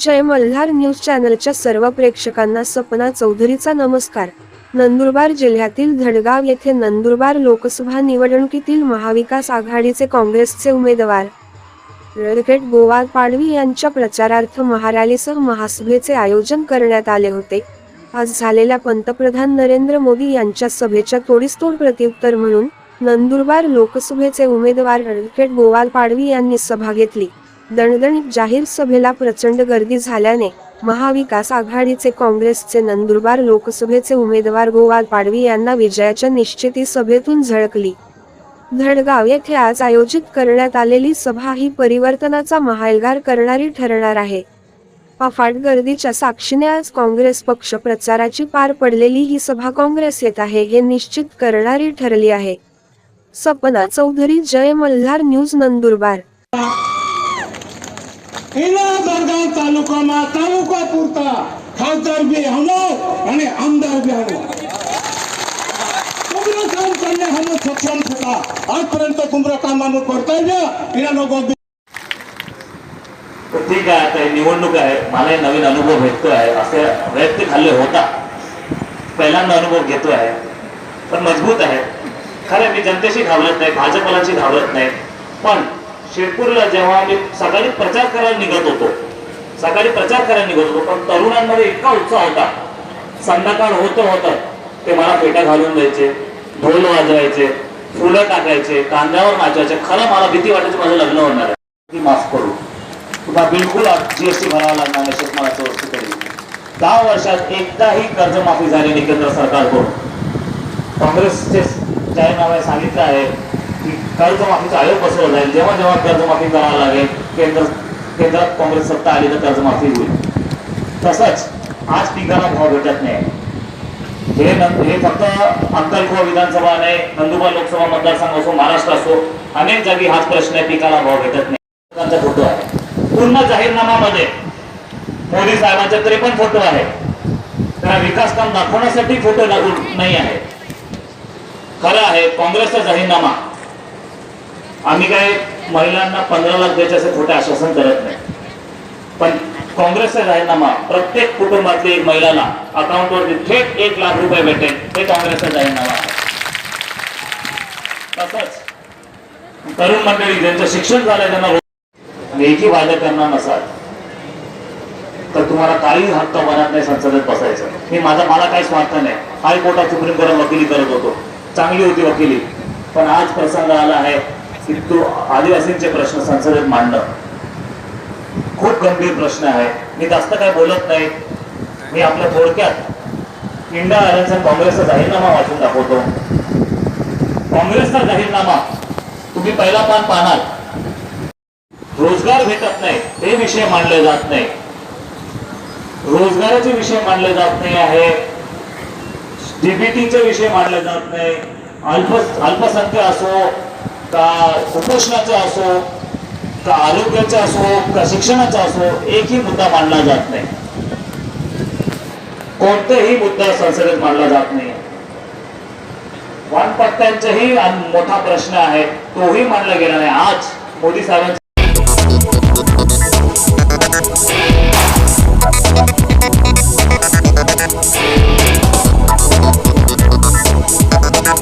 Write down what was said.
जय Malhar news चॅनलच्या सर्व प्रेक्षकांना सपना चौधरीचा नमस्कार. नंदुरबार जिल्ह्यातील धडगाव येथे नंदुरबार लोकसभा निवडणुकीतील महाविकास आघाडीचे काँग्रेसचे उमेदवार रडगेट गोवा पाडवी यांच्या प्रचारार्थ महारॅलीसह महासभेचे आयोजन करण्यात आले होते. आज झालेल्या पंतप्रधान नरेंद्र मोदी यांच्या सभेच्या तोडीसतोड प्रत्युत्तर म्हणून नंदुरबार लोकसभेचे उमेदवार रडगेट गोवाल पाडवी यांनी सभा घेतली. दणदणीत जाहीर सभेला प्रचंड गर्दी झाल्याने महाविकास आघाडीचे काँग्रेसचे नंदुरबार लोकसभेचे उमेदवार गोवाल पाडवी यांना विजयाच्या निश्चिती सभेतून झळकली. धडगाव येथे आज आयोजित करण्यात आलेली सभा ही परिवर्तनाचा महालगार करणारी ठरणार आहे. अफाट गर्दीच्या साक्षीने आज काँग्रेस पक्ष प्रचाराची पार पडलेली ही सभा काँग्रेस येत आहे हे निश्चित करणारी ठरली आहे. सपना चौधरी जय मल्हार न्यूज नंदुरबार. એના દરગાહ તાલુકામાં તાલુકા પૂરતા ખાતર બી હમો અને આમદાર બી હમો कुमरा काम करणे हम सक्षम होता आजपर्यंत कुमरा काम आम्ही कर्तव्य या लोक तर ठीक आहे आता ही निवडणूक आहे मलाही नवीन अनुभव भेटतो आहे असे वैयक्तिक हल्ले होता पहिल्यांदा अनुभव घेतो आहे पण मजबूत आहे खरं मी जनतेशी घाबरत नाही भाजपलाशी घाबरत नाही पण शिरपूरला जेव्हा आम्ही सकाळी प्रचार करायला निघत होतो सकाळी प्रचार करायला निघत होतो पण तरुणांमध्ये इतका उत्साह होता. संध्याकाळ होतं होतं ते मला पेटा घालून द्यायचे ढोल वाजवायचे फुलं टाकायचे कांद्यावर नाचवायचे. खरं मला भीती वाटायची माझं लग्न होणार आहे. माफ करू. तुला बिलकुल जीएसटी भरावा लागणार नाही शेतमालाच्या वस्तू तरी दहा वर्षात एकदाही कर्जमाफी झालेली केंद्र सरकारकडून. काँग्रेसचे जाहीरनाम्यात सांगितलं आहे कर्जमाफीचा आयोग बसवला जाईल जेव्हा जेव्हा कर्जमाफी करावं लागेल केंद्र केंद्रात काँग्रेस सत्ता आली तर कर्जमाफी होईल. तसंच आज पिकाला भाव भेटत नाही. हे हे फक्त अंतरखोवा विधानसभा नाही नंदुरबार लोकसभा मतदारसंघ असो महाराष्ट्र असो अनेक जागी हाच प्रश्न आहे पिकाला भाव भेटत नाही. फोटो आहे. पूर्ण जाहीरनामामध्ये मोदी साहेबांचे तरी पण फोटो आहे. त्यांना विकास काम दाखवण्यासाठी फोटो लागू नाही आहे. खरं आहे काँग्रेसचा जाहीरनामा आम्ही काय महिलांना पंधरा लाख द्यायचे असे खोटं आश्वासन करत नाही. पण काँग्रेसचा जाहीरनामा प्रत्येक कुटुंबातली एक महिलाला अकाउंटवरती थेट एक लाख रुपये भेटेल हे काँग्रेसचा जाहीरनामा आहे. तसंच तरुण मंडळी ज्यांचं शिक्षण झालंय त्यांना नेहमी लेखी वादा करणार नसाल तर तुम्हाला काही हक्क बनत नाही संसदेत बसायचं. मी माझा मला काही स्वार्थ नाही. हायकोर्टात सुप्रीम कोर्टात वकिली करत होतो. चांगली होती वकिली. पण आज प्रसंग आला आहे की तो आदिवासींचे प्रश्न संसदेत मांडणं. खूप गंभीर प्रश्न आहे. मी जास्त काय बोलत नाही. मी आपल्या थोडक्यात इंडिया अलायन्स आणि काँग्रेसचा जाहीरनामा वाचून दाखवतो. काँग्रेसचा जाहीरनामा तुम्ही पहिला पान पाहणार. रोजगार भेटत नाही हे विषय मांडले जात नाही. रोजगाराचे विषय मांडले जात नाही आहे. डीबीटीचे विषय मांडले जात नाही. अल्प अल्पसंख्य असो का कुपोषणाचा असो का आरोग्याचा असो का शिक्षणाचा असो एकही मुद्दा मांडला जात नाही. कोणताही मुद्दा संसदेत मांडला जात नाही. वानपट्ट्यांचाही मोठा प्रश्न आहे तोही मांडला गेला नाही. आज मोदी साहेबांची